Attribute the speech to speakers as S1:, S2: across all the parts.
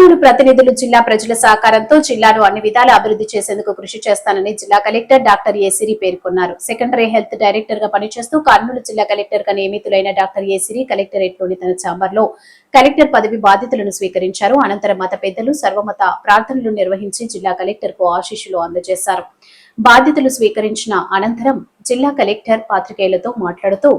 S1: కర్నూలు ప్రతినిధులు జిల్లా ప్రజల సహకారంతో జిల్లాను అన్ని విధాల అభివృద్ధి చేసేందుకు కృషి చేస్తానని జిల్లా కలెక్టర్ డాక్టర్ ఏ సిరి పేర్కొన్నారు. సెకండరీ హెల్త్ డైరెక్టర్గా పనిచేస్తూ కర్నూలు జిల్లా కలెక్టర్గా నియమితులైన డాక్టర్ ఏ సిరి కలెక్టరేట్లోని తన ఛాంబర్లో కలెక్టర్ పదవి బాధ్యతలను స్వీకరించారు. అనంతరం మత పెద్దలు సర్వమత ప్రార్థనలు నిర్వహించి జిల్లా కలెక్టర్కు ఆశీస్సులు అందజేశారు. బాధ్యతలు స్వీకరించిన అనంతరం జిల్లా కలెక్టర్ పాత్రికేయులతో మాట్లాడుతూ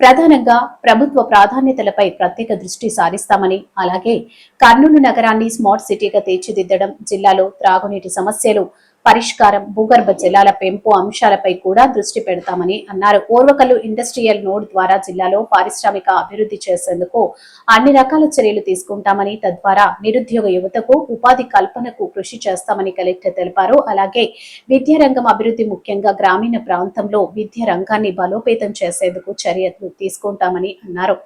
S1: ప్రధానంగా ప్రభుత్వ ప్రాధాన్యతలపై ప్రత్యేక దృష్టి సారిస్తామని అలాగే కర్నూలు నగరాన్ని స్మార్ట్ సిటీగా తీర్చిదిద్దడం జిల్లాలో త్రాగునీటి సమస్యలు పరిష్కారం భూగర్భ జలాల పెంపు అంశాలపై కూడా దృష్టి పెడతామని అన్నారు. ఓర్వకల్లు ఇండస్ట్రియల్ నోడ్ ద్వారా జిల్లాలో పారిశ్రామిక అభివృద్ధి చేసేందుకు అన్ని రకాల చర్యలు తీసుకుంటామని తద్వారా నిరుద్యోగ యువతకు ఉపాధి కల్పనకు కృషి చేస్తామని కలెక్టర్ తెలిపారు. అలాగే విద్యారంగం అభివృద్ధి ముఖ్యంగా గ్రామీణ ప్రాంతంలో విద్యా రంగాన్ని బలోపేతం చేసేందుకు చర్యలు తీసుకుంటామని అన్నారు.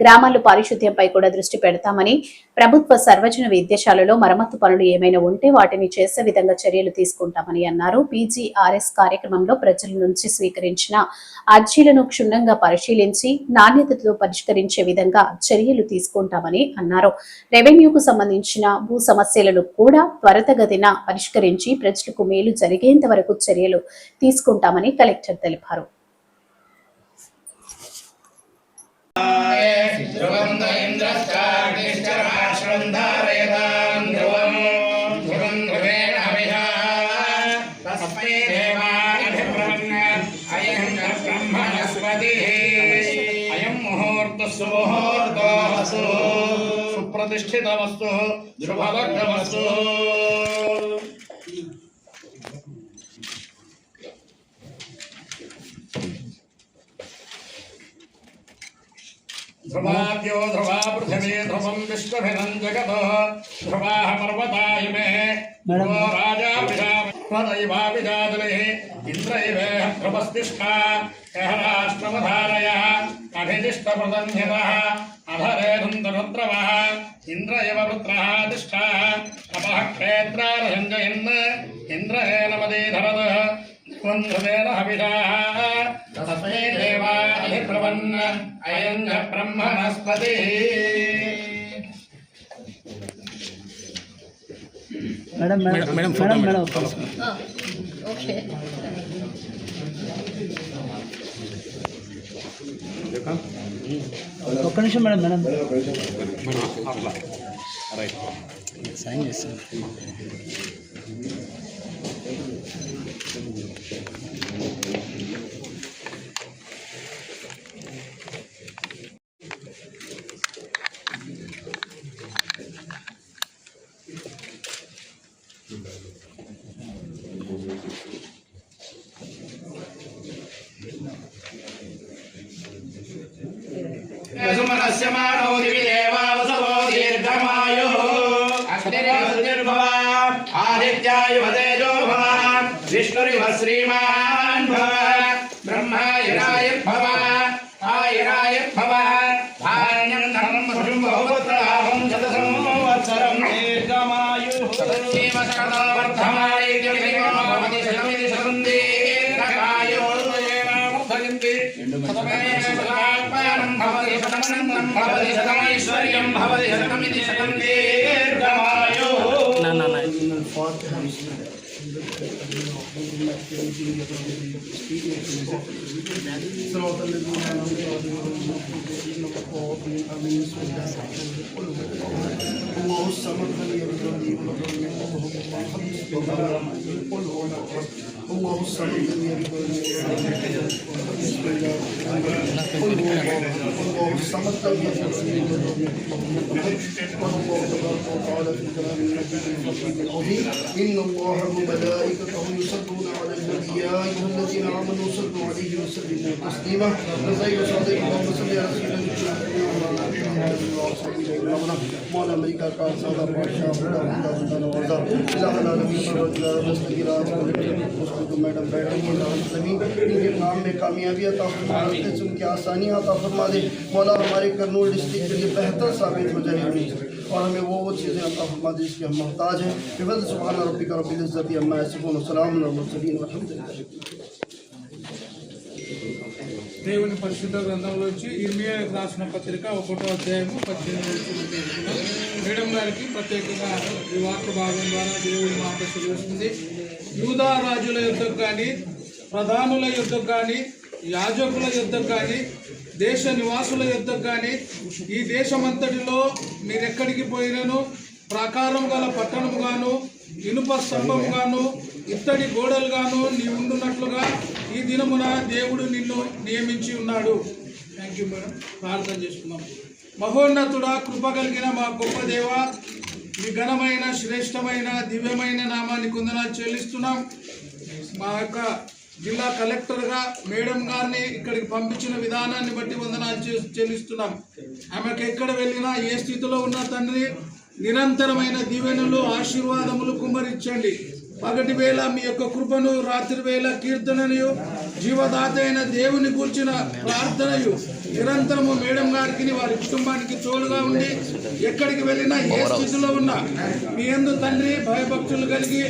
S1: గ్రామాల్లో పారిశుద్ధ్యంపై కూడా దృష్టి పెడతామని ప్రభుత్వ సర్వజన విద్యాశాలలో మరమ్మతు పనులు ఏమైనా ఉంటే వాటిని చేసే విధంగా చర్యలు తీసుకుంటామని అన్నారు పీజీఆర్ఎస్ కార్యక్రమంలో ప్రజల నుంచి స్వీకరించిన అర్జీలను క్షుణ్ణంగా పరిశీలించి నాణ్యతతో పరిష్కరించే విధంగా చర్యలు తీసుకుంటామని అన్నారు రెవెన్యూకు సంబంధించిన భూ సమస్యలను కూడా త్వరితగతిన పరిష్కరించి ప్రజలకు మేలు జరిగేంత వరకు చర్యలు తీసుకుంటామని కలెక్టర్ తెలిపారు
S2: ధ్రువంద सुमुहूर्तासु सुप्रतिष्ठितमस्तु शुभलग्नमस्तु ध्रुवाद्यो ध्रुवा पृथिवी ध्रुवं विश्वभिनं जगतः ध्रुवाः पर्वतायुमे राजा पिधामि राजा पिशादैवाभिजातुलिः इन्द्रैवेह ध्रुवस्तिष्ठा यः राष्ट्रमधारयः अभिदिष्टप्रदन्यतः अधरेधुन्दरुद्रवः इन्द्र एव पुत्रः तिष्ठाः तपः क्षेत्रारसञ्जयन् इन्द्रहेन मदीधरतः ध्रुवेन हविषाः तस्मै देवाधिब्रवन् अयं च ब्रह्मणस्पतिः
S3: madam madam madam madam madam
S1: okay
S3: ఒక్క నిమిషం మేడం మేడం సైన్ చేస్తాను
S2: सुमनस्य आदित्यायुव तेजो भव विष्णुरिव श्रीमान् भव ब्रह्मायुराय भव आयुराय भव धान्यं धनं पशुं बहुपुत्राहं शतसंवत्सरं दीर्घमायुः तदेव सकलो वर्धमाने भवति शतमिति शतं दीर्घकायुः येन वर्धयन्ति शतमेकसदात्मानं भवति शतमनन्तं भवति शतमैश्वर्यं भवति शतमिति शतं दीर्घमायुः
S4: الله الصمد لم يلد ولم يولد ولم يكن له كفوا احد الله الصمد لم يلد ولم يولد بسم الله قل هو الله الصمد لم يلد ولم يولد ولم يكن له كفوا احد إن الله وملائكته يصلون على النبي يا أيها الذين آمنوا صلوا عليه وسلموا تسليما. فزي صلى الله وسلم على سيدنا محمد. مولا کا بادشاہ بڑا میڈم ان کے کام میں کامیابی عطا فرما ان کی آسانیاں عطا فرما دے مولا ہمارے کرنول ڈسٹرکٹ کے لیے بہتر ثابت ہو جائے امین اور ہمیں وہ وہ چیزیں عطا فرما دے جس کے ہم محتاج ہیں بفضل سبحان ربک رب العزت عما یصفون وسلام علی المرسلین والحمد للہ
S5: దేవుని పరిశుద్ధ గ్రంథంలోంచి ఇర్మియా రాసిన పత్రిక ఒకటో అధ్యాయము పద్దెనిమిది మేడం గారికి ప్రత్యేకంగా ఈ వార్త భాగం ద్వారా దేవుడి మాట తెలియజేస్తుంది. యూదా రాజుల యుద్ధం కానీ ప్రధానుల యుద్ధం కానీ యాజకుల యుద్ధం కానీ దేశ నివాసుల యుద్ధం కానీ ఈ దేశమంతటిలో మీరెక్కడికి పోయినను? ప్రాకారం గల పట్టణముగాను ఇనుప స్తంభముగాను ఇత్తడి గోడలుగాను నీ ఉండున్నట్లుగా ఈ దినమున దేవుడు నిన్ను నియమించి ఉన్నాడు. థ్యాంక్ యూ మేడం ప్రార్థన చేసుకున్నాం మహోన్నతుడ కృప కలిగిన మా గొప్ప దేవ మీ ఘనమైన శ్రేష్టమైన దివ్యమైన నామాన్ని కొందనాలు చెల్లిస్తున్నాం. మా యొక్క జిల్లా కలెక్టర్గా మేడం గారిని ఇక్కడికి పంపించిన విధానాన్ని బట్టి వందనాలు చెల్లిస్తున్నాం. ఆమెకు ఎక్కడ వెళ్ళినా ఏ స్థితిలో ఉన్న తండ్రి నిరంతరమైన దీవెనలు ఆశీర్వాదములు కుమ్మరించండి. పగటి వేళ మీ యొక్క కృపను రాత్రి వేళ కీర్తనను జీవదాత అయిన దేవుని కూర్చిన ప్రార్థనయు. నిరంతరము మేడం గారికి వారి కుటుంబానికి తోడుగా ఉండి ఎక్కడికి వెళ్ళినా ఏ స్థితిలో ఉన్నా మీ ఎందు తండ్రి భయభక్తులు కలిగి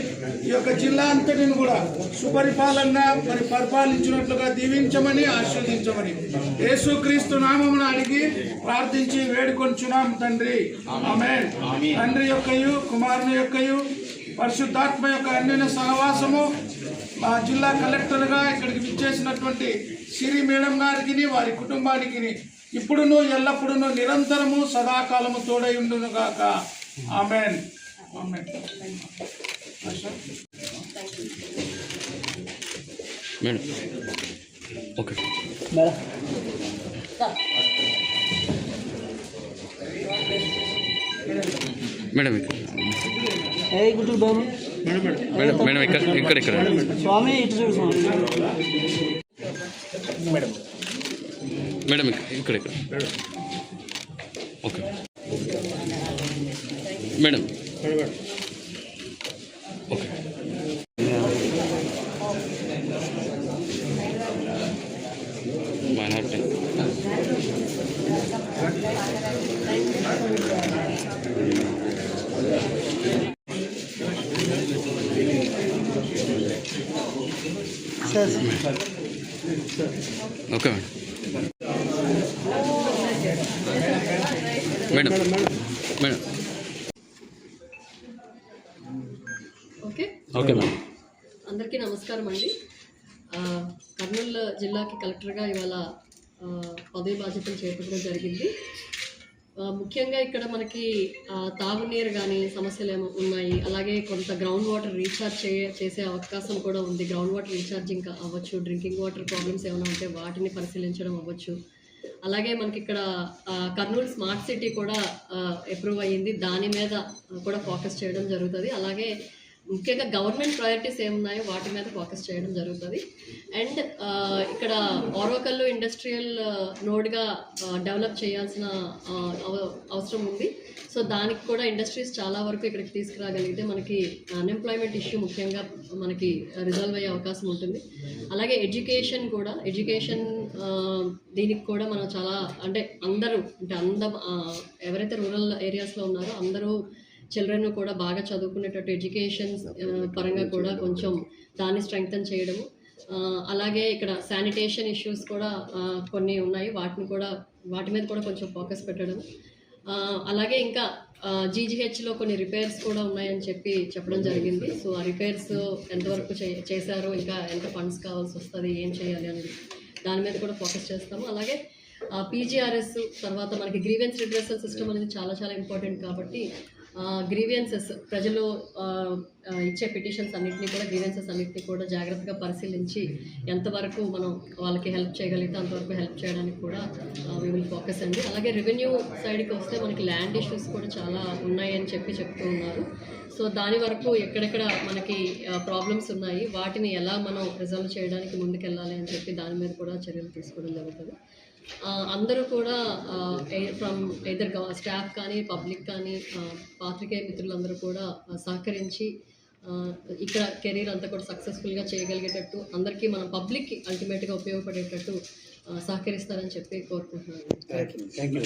S5: ఈ యొక్క జిల్లా అంతటిని కూడా సుపరిపాలనగా మరి పరిపాలించినట్లుగా దీవించమని ఆశీర్వదించమని యేసుక్రీస్తు నామమున అడిగి ప్రార్థించి వేడుకొంచున్నాం తండ్రి. ఆమేన్. తండ్రి యొక్కయు కుమారుని యొక్కయు పరిశుద్ధాత్మ యొక్క అన్యోన్య సహవాసము మా జిల్లా కలెక్టర్గా ఇక్కడికి విచ్చేసినటువంటి సిరి మేడం గారికి వారి కుటుంబానికి ఇప్పుడును ఎల్లప్పుడూ నిరంతరము సదాకాలము తోడై ఉండును గాక.
S3: Amen.
S6: Amen. Madam.
S3: Okay. Madam. Madam
S6: madam madam ఇక్కడ ఇక్కడ ఇక్కడ.
S3: స్వామి
S6: మేడం. ఇక్కడ ఇక్కడ ఇక్కడ.
S3: Okay.
S6: Madam. Okay madam. Madam
S7: madam.
S6: Okay. Madam.
S7: అందరికీ నమస్కారం అండి. కర్నూలు జిల్లాకి కలెక్టర్గా ఇవాళ పదవి బాధ్యతలు చేపట్టడం జరిగింది. ముఖ్యంగా ఇక్కడ మనకి తాగునీరు కానీ సమస్యలు ఏమో ఉన్నాయి. అలాగే కొంత గ్రౌండ్ వాటర్ రీఛార్జ్ చే చేసే అవకాశం కూడా ఉంది. గ్రౌండ్ వాటర్ రీఛార్జింగ్ అవ్వచ్చు డ్రింకింగ్ వాటర్ ప్రాబ్లమ్స్ ఏమైనా ఉంటే వాటిని పరిశీలించడం అవ్వచ్చు. అలాగే మనకి ఇక్కడ కర్నూలు స్మార్ట్ సిటీ కూడా అప్రూవ్ అయ్యింది. దాని మీద కూడా ఫోకస్ చేయడం జరుగుతుంది. అలాగే ముఖ్యంగా గవర్నమెంట్ ప్రయారిటీస్ ఏమున్నాయో వాటి మీద ఫోకస్ చేయడం జరుగుతుంది. అండ్ ఇక్కడ ఓరోకల్లు ఇండస్ట్రియల్ నోడ్గా డెవలప్ చేయాల్సిన అవ- అవసరం ఉంది. సో దానికి కూడా ఇండస్ట్రీస్ చాలా వరకు ఇక్కడికి తీసుకురాగలిగితే మనకి అన్ఎంప్లాయ్మెంట్ ఇష్యూ ముఖ్యంగా మనకి రిజాల్వ్ అయ్యే అవకాశం ఉంటుంది. అలాగే ఎడ్యుకేషన్ కూడా ఎడ్యుకేషన్ దీనికి కూడా మనం చాలా అంటే అందరూ అంటే అంద ఎవరైతే రూరల్ ఏరియాస్లో ఉన్నారో అందరూ చిల్డ్రన్ కూడా బాగా చదువుకునేటట్టు ఎడ్యుకేషన్ పరంగా కూడా కొంచెం దాన్ని స్ట్రెంగ్తన్ చేయడము. ఆ, అలాగే ఇక్కడ శానిటేషన్ ఇష్యూస్ కూడా ఆ, కొన్ని ఉన్నాయి. వాటిని కూడా వాటి మీద కూడా కొంచెం ఫోకస్ పెట్టడం. అలాగే ఇంకా జీజీహెచ్లో కొన్ని రిపేర్స్ కూడా ఉన్నాయని చెప్పి చెప్పడం జరిగింది. సో ఆ రిపేర్స్ ఎంతవరకు చే చేశారో? ఇంకా ఎంత ఫండ్స్ కావాల్సి వస్తుంది? ఏం చేయాలి అనేది దాని మీద కూడా ఫోకస్ చేస్తాము. అలాగే పీజీఆర్ఎస్ తర్వాత మనకి గ్రీవెన్స్ రిడ్రెసల్ సిస్టమ్ అనేది చాలా చాలా ఇంపార్టెంట్ కాబట్టి గ్రీవియన్సెస్ ప్రజలు ఇచ్చే పిటిషన్స్ అన్నింటినీ కూడా గ్రీవియన్సెస్ అన్నింటినీ కూడా జాగ్రత్తగా పరిశీలించి ఎంతవరకు మనం వాళ్ళకి హెల్ప్ చేయగలిగితే అంతవరకు హెల్ప్ చేయడానికి కూడా వి విల్ ఫోకస్ అండి. అలాగే రెవెన్యూ సైడ్కి వస్తే మనకి ల్యాండ్ ఇష్యూస్ కూడా చాలా ఉన్నాయని చెప్పి చెప్తూ ఉన్నారు. సో దాని వరకు ఎక్కడెక్కడ మనకి ప్రాబ్లమ్స్ ఉన్నాయి వాటిని ఎలా మనం రిజాల్వ్ చేయడానికి ముందుకెళ్ళాలి అని చెప్పి దాని మీద కూడా చర్యలు తీసుకోవడం జరుగుతుంది. అందరూ కూడా ఫ్రమ్ ఎదర్ స్టాఫ్ కానీ పబ్లిక్ కానీ పాత్రికేయ మిత్రులందరూ కూడా సహకరించి ఇక్కడ కెరీర్ అంతా కూడా సక్సెస్ఫుల్గా చేయగలిగేటట్టు అందరికీ మన పబ్లిక్కి అల్టిమేట్గా ఉపయోగపడేటట్టు సహకరిస్తారని చెప్పి కోరుకుంటున్నాను. Thank you